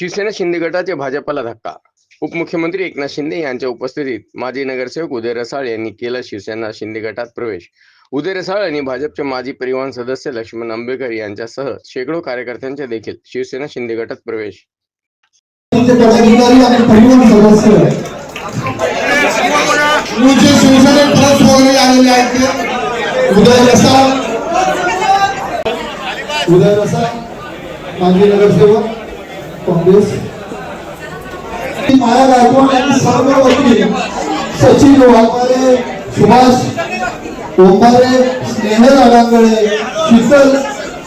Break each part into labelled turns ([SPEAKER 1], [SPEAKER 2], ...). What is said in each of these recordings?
[SPEAKER 1] शिवसेना शिंदे गटाचे भाजपला धक्का. उपमुख्यमंत्री एकनाथ शिंदे यांच्या उपस्थितीत माजी नगरसेवक उदय रसाळ यांनी केला शिवसेना शिंदे गटात प्रवेश. उदय रसाळ यांनी भाजपचे माजी परिवहन सदस्य लक्ष्मण आंबेकर यांच्यासह शेकडो कार्यकर्त्यांचे देखील शिवसेना शिंदे गटात प्रवेश.
[SPEAKER 2] उदय माजी नगरसेवक. काँग्रेस. माया गायकवाड यांनी सर्व वकील सचिन वाघमारे सुभाष ओंबारे स्नेहल अडांगळे शीतल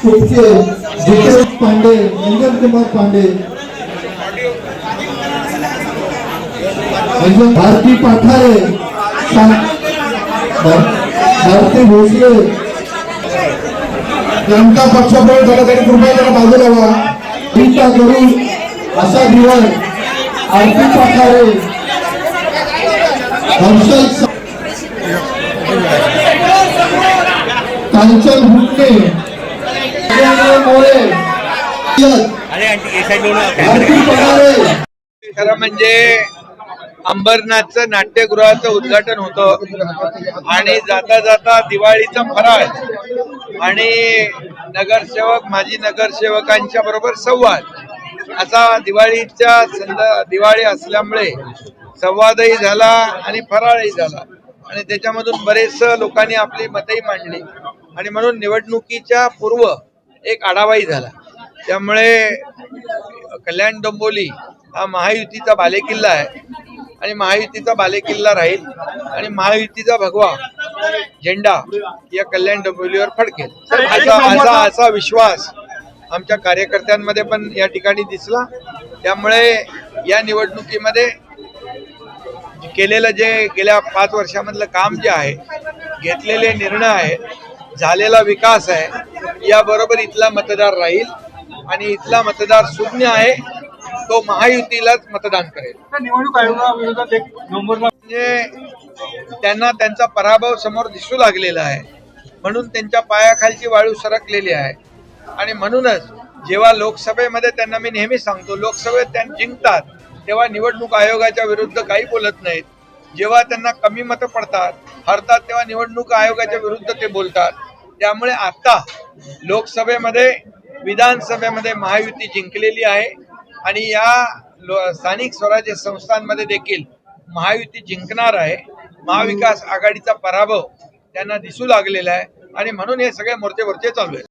[SPEAKER 2] कुटके जितेश पांडे रंजन कुमार पांडे. म्हणजे भारती पाठारे भारती भोसले. जनता पक्षाकडे जरा तरी कृपया त्याला बाजूला व्हा. रीता गरुड आशा दिवळ आरती पाठारे हर्षल स- कांचन मोरे. पठारे
[SPEAKER 3] खरं म्हणजे अंबरनाथचं नाट्यगृहाचं उद्घाटन होतं आणि जाता जाता दिवाळीचा फराळ आणि नगरसेवक माजी नगरसेवकांच्या बरोबर संवाद. असा दिवाळीच्या संद दिवाळी असल्यामुळे संवादही झाला आणि फराळही झाला. आणि त्याच्यामधून बरेच लोकांनी आपली मतही मांडली. आणि म्हणून निवडणुकीच्या पूर्व एक आढावाही झाला. त्यामुळे कल्याण डोंबोली हा महायुतीचा बालेकिल्ला आहे. आणि महायुतीचा बालेकिल्ला राहील आणि महायुतीचा भगवा झेंडा या कल्याण डोंबिवलीवर फडकेल. असा असा असा विश्वास आमच्या कार्यकर्त्यांमध्ये पण या ठिकाणी दिसला. त्यामुळे या निवडणुकीमध्ये केलेलं जे गेल्या पाच वर्षामधलं काम जे आहे घेतलेले निर्णय आहेत झालेला विकास आहे याबरोबर इथला मतदार राहील आणि इथला मतदार शून्य आहे तो महायुतीलाच मतदान करेल.
[SPEAKER 4] निवडणूक आयोगाविरोधात एक नोंदवला
[SPEAKER 3] म्हणजे त्यांना त्यांचा पराभव समोर दिसू लागलेला आहे. म्हणून त्यांच्या पायाखालची वाळू सरकलेली आहे. आणि म्हणूनच जेव्हा लोकसभेमध्ये त्यांना मी नेहमी सांगतो लोकसभेत त्या जिंकतात तेव्हा निवडणूक आयोगाच्या विरुद्ध काही बोलत नाहीत. जेव्हा त्यांना कमी मतं पडतात हरतात तेव्हा निवडणूक आयोगाच्या विरुद्ध ते बोलतात. त्यामुळे आता लोकसभेमध्ये विधानसभेमध्ये महायुती जिंकलेली आहे आणि या लो- स्थानिक स्वराज्य संस्थांमध्ये देखील महायुती जिंकणार आहे. महाविकास आघाडीचा पराभव त्यांना दिसू लागलेला आहे आणि म्हणून हे सगळे मोर्चे वरचे चालू आहेत.